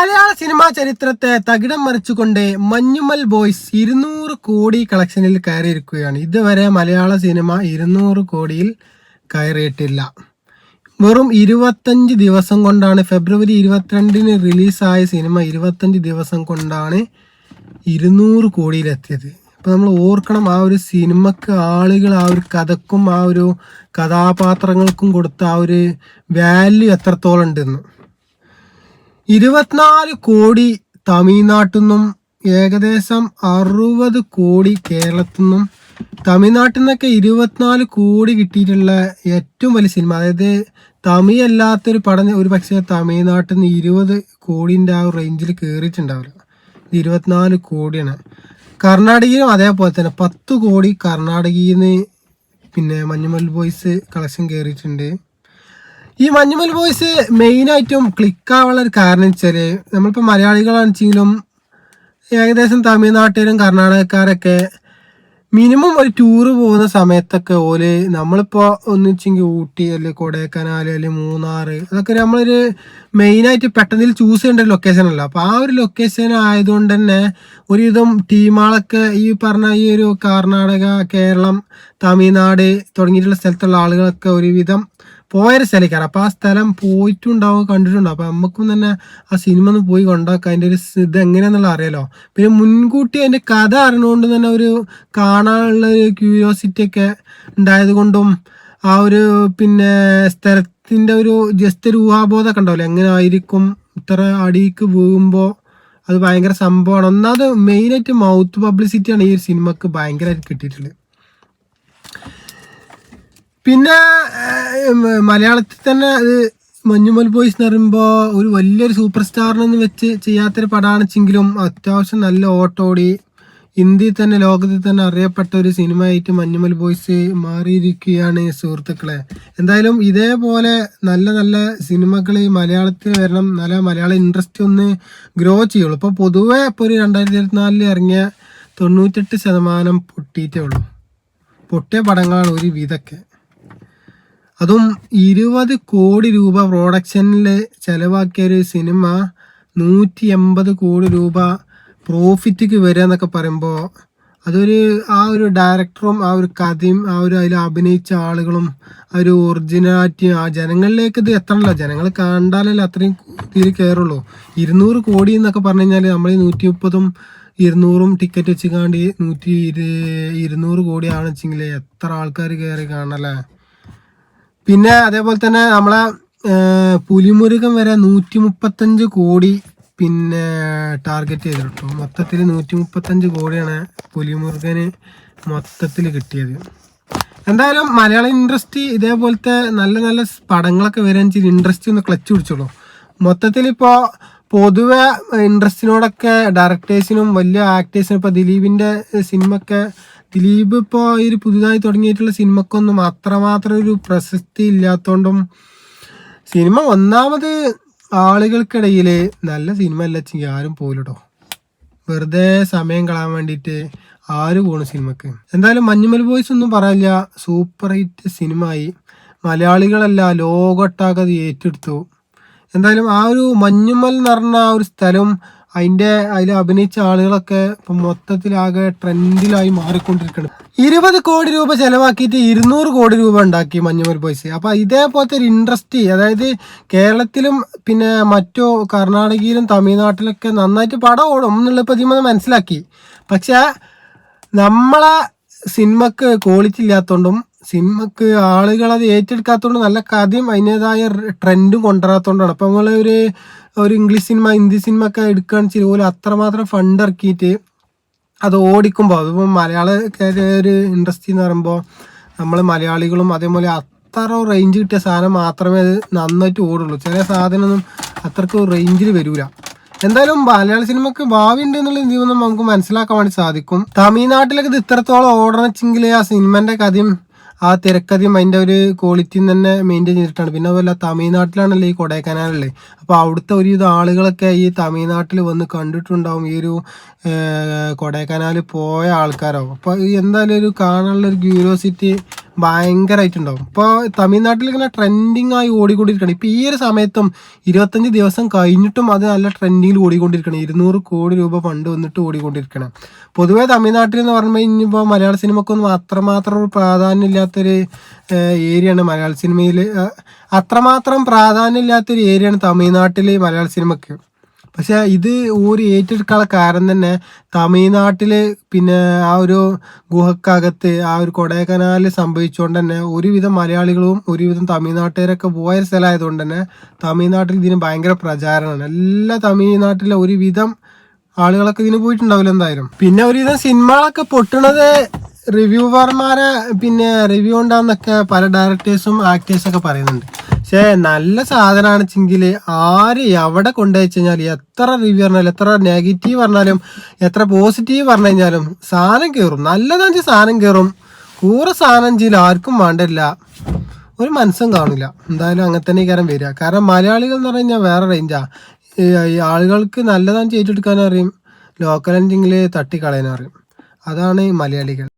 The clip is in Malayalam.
മലയാള സിനിമാ ചരിത്രത്തെ തകിടം മറിച്ചുകൊണ്ട് മഞ്ഞുമൽ ബോയ്സ് ഇരുന്നൂറ് കോടി കളക്ഷനിൽ കയറിയിരിക്കുകയാണ്. ഇതുവരെ മലയാള സിനിമ ഇരുന്നൂറ് കോടിയിൽ കയറിയിട്ടില്ല. വെറും ഇരുപത്തഞ്ച് ദിവസം കൊണ്ടാണ് ഫെബ്രുവരി ഇരുപത്തിരണ്ടിന് റിലീസായ സിനിമ ഇരുപത്തഞ്ച് ദിവസം കൊണ്ടാണ് ഇരുന്നൂറ് കോടിയിലെത്തിയത്. അപ്പോൾ നമ്മൾ ഓർക്കണം ആ ഒരു സിനിമക്ക് ആളുകൾ ആ ഒരു കഥക്കും ആ ഒരു കഥാപാത്രങ്ങൾക്കും കൊടുത്ത ആ ഒരു വാല്യൂ എത്രത്തോളം ഉണ്ടെന്ന്. ഇരുപത്തിനാല് കോടി തമിഴ്നാട്ടിൽ നിന്നും ഏകദേശം അറുപത് കോടി കേരളത്തിൽ നിന്നും തമിഴ്നാട്ടിൽ നിന്നൊക്കെ ഇരുപത്തിനാല് കോടി കിട്ടിയിട്ടുള്ള ഏറ്റവും വലിയ സിനിമ അതായത് തമിഴ് അല്ലാത്തൊരു പടം ഒരു പക്ഷേ തമിഴ്നാട്ടിൽ നിന്ന് ഇരുപത് കോടിന്റെ ആ റേഞ്ചിൽ കയറിയിട്ടുണ്ടാവില്ല ഇത് ഇരുപത്തിനാല് കോടിയാണ്. കർണാടകയിലും അതേപോലെ തന്നെ പത്ത് കോടി കർണാടകയിൽ നിന്ന് പിന്നെ മഞ്ഞുമൽ ബോയ്സ് കളക്ഷൻ കയറിയിട്ടുണ്ട് ഈ മഞ്ഞുമൽ ബോയ്സ് മെയിനായിട്ടും ക്ലിക്കാവാനുള്ള ഒരു കാരണം വെച്ചാൽ നമ്മളിപ്പോൾ മലയാളികളാണെങ്കിലും ഏകദേശം തമിഴ്നാട്ടിലും കർണാടകക്കാരൊക്കെ മിനിമം ഒരു ടൂറ് പോകുന്ന സമയത്തൊക്കെ ഓൽ നമ്മളിപ്പോൾ ഒന്നിച്ചെങ്കിൽ ഊട്ടി അല്ലെങ്കിൽ കൊടൈക്കനാൽ അല്ലെങ്കിൽ മൂന്നാർ അതൊക്കെ നമ്മളൊരു മെയിനായിട്ട് പെട്ടെന്ന് ചൂസ് ചെയ്യേണ്ട ഒരു ലൊക്കേഷൻ അല്ല. അപ്പോൾ ആ ഒരു ലൊക്കേഷൻ ആയതുകൊണ്ട് തന്നെ ഒരുവിധം ടീമാളൊക്കെ ഈ പറഞ്ഞ ഈ ഒരു കർണാടക കേരളം തമിഴ്നാട് തുടങ്ങിയിട്ടുള്ള സ്ഥലത്തുള്ള ആളുകളൊക്കെ ഒരുവിധം പോയൊരു സ്ഥലക്കാണ്. അപ്പോൾ ആ സ്ഥലം പോയിട്ടുണ്ടാവും കണ്ടിട്ടുണ്ടാവും. അപ്പോൾ നമുക്കും തന്നെ ആ സിനിമ ഒന്ന് പോയി കൊണ്ടാക്കാം അതിന്റെ ഒരു ഇത് എങ്ങനെയാണെന്നുള്ള അറിയാലോ. പിന്നെ മുൻകൂട്ടി അതിന്റെ കഥ അറിഞ്ഞുകൊണ്ട് തന്നെ ഒരു കാണാനുള്ള ഒരു ക്യൂരിയോസിറ്റി ഒക്കെ ഉണ്ടായത് കൊണ്ടും ആ ഒരു പിന്നെ സ്ഥലത്തിന്റെ ഒരു ജസ്റ്റ് ഒരു ഊഹാബോധമൊക്കെ ഉണ്ടാവില്ല? എങ്ങനെ ആയിരിക്കും ഇത്ര അടിക്ക് വീഴുമ്പോൾ അത് ഭയങ്കര സംഭവമാണ്. ഒന്നാമത് മെയിനായിട്ട് മൗത്ത് പബ്ലിസിറ്റിയാണ് ഈ സിനിമക്ക് ഭയങ്കരമായിട്ട് കിട്ടിയിട്ടുള്ളത്. പിന്നെ മലയാളത്തിൽ തന്നെ അത് മഞ്ഞുമൽ ബോയ്സ് എന്ന് പറയുമ്പോൾ ഒരു വലിയൊരു സൂപ്പർ സ്റ്റാറിനൊന്നും വെച്ച് ചെയ്യാത്തൊരു പടമാണെച്ചെങ്കിലും അത്യാവശ്യം നല്ല ഓട്ടോടി ഇന്ത്യയിൽ തന്നെ ലോകത്തിൽ തന്നെ അറിയപ്പെട്ട ഒരു സിനിമയായിട്ട് മഞ്ഞുമൽ ബോയ്സ് മാറിയിരിക്കുകയാണ് സുഹൃത്തുക്കളെ. എന്തായാലും ഇതേപോലെ നല്ല നല്ല സിനിമകൾ മലയാളത്തിൽ വരണം നല്ല മലയാള ഇൻട്രസ്റ്റ് ഒന്ന് ഗ്രോ ചെയ്യുള്ളൂ. ഇപ്പോൾ പൊതുവെ ഇപ്പോൾ ഒരു രണ്ടായിരത്തി ഇരുപത്തിനാലിൽ ഇറങ്ങിയ തൊണ്ണൂറ്റെട്ട് ശതമാനം പൊട്ടിയിട്ടേ ഉള്ളൂ. പൊട്ടിയ പടങ്ങളാണ് ഒരു വിധൊക്കെ. അതും ഇരുപത് കോടി രൂപ പ്രൊഡക്ഷനിൽ ചെലവാക്കിയ ഒരു സിനിമ നൂറ്റി എൺപത് കോടി രൂപ പ്രോഫിറ്റിക്ക് വരിക എന്നൊക്കെ പറയുമ്പോൾ അതൊരു ആ ഒരു ഡയറക്ടറും ആ ഒരു കഥയും ആ ഒരു അതിൽ അഭിനയിച്ച ആളുകളും ആ ഒരു ഒറിജിനാലിറ്റിയും ആ ജനങ്ങളിലേക്ക് ഇത് എത്തണമല്ലോ ജനങ്ങൾ കണ്ടാലല്ലേ അത്രയും ഇതിൽ കയറുള്ളൂ ഇരുന്നൂറ് കോടി എന്നൊക്കെ പറഞ്ഞു കഴിഞ്ഞാൽ നമ്മൾ നൂറ്റി മുപ്പതും ഇരുന്നൂറും ടിക്കറ്റ് വെച്ച് കാണ്ടി നൂറ്റി ഇരു ഇരുന്നൂറ് കോടിയാണെന്ന് വെച്ചെങ്കിൽ എത്ര ആൾക്കാർ കയറി കാണല്ലേ പിന്നെ അതേപോലെ തന്നെ നമ്മളെ പുലിമുരുകം പുലിമുരുകൻ വരെ നൂറ്റി മുപ്പത്തഞ്ച് കോടി പിന്നെ ടാർഗറ്റ് ചെയ്തിട്ടു മൊത്തത്തിൽ നൂറ്റി മുപ്പത്തഞ്ച് കോടിയാണ് പുലിമുരുകന് മൊത്തത്തിൽ കിട്ടിയത്. എന്തായാലും മലയാള ഇൻഡസ്ട്രി ഇതേപോലത്തെ നല്ല നല്ല പടങ്ങളൊക്കെ വരാൻ ചെയ്ത് ഇൻഡസ്ട്രി ഒന്ന് ക്ലച്ച് പിടിച്ചോളൂ. മൊത്തത്തിൽ ഇപ്പോൾ പൊതുവെ ഇൻട്രസ്റ്റിനോടൊക്കെ ഡയറക്ടേഴ്സിനും വലിയ ആക്ടേഴ്സിനും ഇപ്പോൾ ദിലീപിന്റെ സിനിമയൊക്കെ ദിലീപ് ഇപ്പോൾ ഈ ഒരു പുതുതായി തുടങ്ങിയിട്ടുള്ള സിനിമക്കൊന്നും അത്രമാത്രം ഒരു പ്രശസ്തി ഇല്ലാത്തതുകൊണ്ടും സിനിമ ഒന്നാമത് ആളുകൾക്കിടയിൽ നല്ല സിനിമ അല്ല വെച്ചെങ്കിൽ ആരും പോലട്ടോ. വെറുതെ സമയം കളയാൻ വേണ്ടിയിട്ട് ആര് പോണു സിനിമക്ക്? എന്തായാലും മഞ്ഞുമൽ ബോയ്സ് ഒന്നും പറയില്ല. സൂപ്പർ ഹിറ്റ് സിനിമ ആയി മലയാളികളല്ല ലോകൊട്ടാകത് ഏറ്റെടുത്തു. എന്തായാലും ആ ഒരു മഞ്ഞുമൽ എന്ന് പറഞ്ഞ ആ ഒരു സ്ഥലം അതിന്റെ അതിൽ അഭിനയിച്ച ആളുകളൊക്കെ ഇപ്പൊ മൊത്തത്തിലാകെ ട്രെൻഡിലായി മാറിക്കൊണ്ടിരിക്കണം. ഇരുപത് കോടി രൂപ ചെലവാക്കിയിട്ട് ഇരുന്നൂറ് കോടി രൂപ ഉണ്ടാക്കി മഞ്ഞുമൽ ബോയ്സ്. അപ്പൊ ഇതേപോലത്തെ ഒരു ഇൻഡസ്ട്രി അതായത് കേരളത്തിലും പിന്നെ മറ്റു കർണാടകയിലും തമിഴ്നാട്ടിലൊക്കെ നന്നായിട്ട് പടം ഓടും എന്നുള്ള പ്രതിമ മനസ്സിലാക്കി. പക്ഷെ നമ്മളെ സിനിമക്ക് ക്വാളിറ്റി ഇല്ലാത്തതുകൊണ്ടും സിനിമക്ക് ആളുകൾ അത് ഏറ്റെടുക്കാത്തതുകൊണ്ട് നല്ല കഥയും അതിന്റെതായ ട്രെൻഡും കൊണ്ടുവരാത്തതുകൊണ്ടാണ് അപ്പം നമ്മൾ ഒരു ഒരു ഇംഗ്ലീഷ് സിനിമ ഹിന്ദി സിനിമ ഒക്കെ എടുക്കുകയാണെന്ന് വെച്ചാൽ പോലും അത്രമാത്രം ഫണ്ട് ഇറക്കിയിട്ട് അത് ഓടിക്കുമ്പോൾ അതിപ്പോൾ മലയാള ഒരു ഇൻഡസ്ട്രി എന്ന് പറയുമ്പോൾ നമ്മൾ മലയാളികളും അതേപോലെ അത്ര റേഞ്ച് കിട്ടിയ സാധനം മാത്രമേ അത് നന്നായിട്ട് ഓടുള്ളൂ. ചില സാധനമൊന്നും അത്രയ്ക്ക് റേഞ്ചിൽ വരൂല. എന്തായാലും മലയാള സിനിമക്ക് ഭാവി ഉണ്ട് എന്നുള്ള ജീവിതം നമുക്ക് മനസ്സിലാക്കാൻ വേണ്ടി സാധിക്കും. തമിഴ്നാട്ടിലൊക്കെ ഇത് ഇത്രത്തോളം ഓടണച്ചെങ്കിൽ ആ സിനിമന്റെ കഥയും ആ തിരക്കധികം അതിന്റെ ഒരു ക്വാളിറ്റിയും തന്നെ മെയിന്റെയിൻ ചെയ്തിട്ടാണ്. പിന്നെ അതുപോലെ തമിഴ്നാട്ടിലാണല്ലോ ഈ കൊടൈക്കനാലല്ലേ അപ്പോൾ അവിടുത്തെ ഒരുവിധം ആളുകളൊക്കെ ഈ തമിഴ്നാട്ടിൽ വന്ന് കണ്ടിട്ടുണ്ടാവും ഈ ഒരു കൊടൈക്കനാൽ പോയ ആൾക്കാരാവും. അപ്പോൾ എന്തായാലും ഒരു കാണാനുള്ള ഒരു ക്യൂരിയോസിറ്റി ഭയങ്കരമായിട്ടുണ്ടാവും ഇപ്പോൾ തമിഴ്നാട്ടിൽ ഇങ്ങനെ ട്രെൻഡിങ് ആയി ഓടിക്കൊണ്ടിരിക്കണം ഇപ്പോൾ ഈ ഒരു സമയത്തും ഇരുപത്തഞ്ച് ദിവസം കഴിഞ്ഞിട്ടും അത് നല്ല ട്രെൻഡിങ്ങിൽ ഓടിക്കൊണ്ടിരിക്കണം ഇരുന്നൂറ് കോടി രൂപ ഫണ്ട് വന്നിട്ട് ഓടിക്കൊണ്ടിരിക്കണം പൊതുവേ തമിഴ്നാട്ടിൽ എന്ന് പറയുമ്പോൾ ഇനിയിപ്പോൾ മലയാള സിനിമക്കൊന്നും അത്രമാത്രം ഒരു പ്രാധാന്യം ഇല്ലാത്തൊരു ഏരിയയാണ് മലയാള സിനിമയിൽ അത്രമാത്രം പ്രാധാന്യം ഇല്ലാത്തൊരു ഏരിയയാണ് തമിഴ്നാട്ടിൽ മലയാള സിനിമക്ക്. പക്ഷെ ഇത് ഒരു ഏറ്റെടുക്കാനുള്ള കാരണം തന്നെ തമിഴ്നാട്ടിൽ പിന്നെ ആ ഒരു ഗുഹക്കകത്ത് ആ ഒരു കൊടൈക്കനാലിൽ സംഭവിച്ചുകൊണ്ട് തന്നെ ഒരുവിധം മലയാളികളും ഒരുവിധം തമിഴ്നാട്ടുകാരൊക്കെ പോയ സ്ഥലമായതുകൊണ്ട് തന്നെ തമിഴ്നാട്ടിൽ ഇതിന് ഭയങ്കര പ്രചാരമാണ് എല്ലാ തമിഴ്നാട്ടിലെ ഒരുവിധം ആളുകളൊക്കെ ഇതിന് പോയിട്ടുണ്ടാവില്ല എന്തായാലും. പിന്നെ ഒരുവിധം സിനിമകളൊക്കെ പൊട്ടണത് റിവ്യൂവർമാരെ പിന്നെ റിവ്യൂ ഉണ്ടാന്നൊക്കെ പല ഡയറക്ടേഴ്സും ആക്ടേഴ്സൊക്കെ പറയുന്നുണ്ട്. പക്ഷേ നല്ല സാധനമാണ് വെച്ചെങ്കിൽ ആര് എവിടെ കൊണ്ടുപോയി കഴിഞ്ഞാൽ എത്ര റിവ്യൂ പറഞ്ഞാലും എത്ര നെഗറ്റീവ് പറഞ്ഞാലും എത്ര പോസിറ്റീവ് പറഞ്ഞു കഴിഞ്ഞാലും സാധനം കയറും. നല്ലതാണെന്ന് സാധനം കയറും. കൂറെ സാധനം ചെയ്യൽ ആർക്കും വേണ്ടില്ല. ഒരു മനസ്സും കാണില്ല. എന്തായാലും അങ്ങനെ തന്നെ കാരം വരിക. കാരണം മലയാളികൾ എന്ന് പറഞ്ഞു വേറെ റേഞ്ചാ ഈ ആളുകൾക്ക് നല്ലതാണെന്ന് ചെയ്തെടുക്കാനും അറിയും ലോക്കൽ എൻഡിങ്ങിൽ തട്ടിക്കളയാനറിയും. അതാണ് ഈ മലയാളികൾ.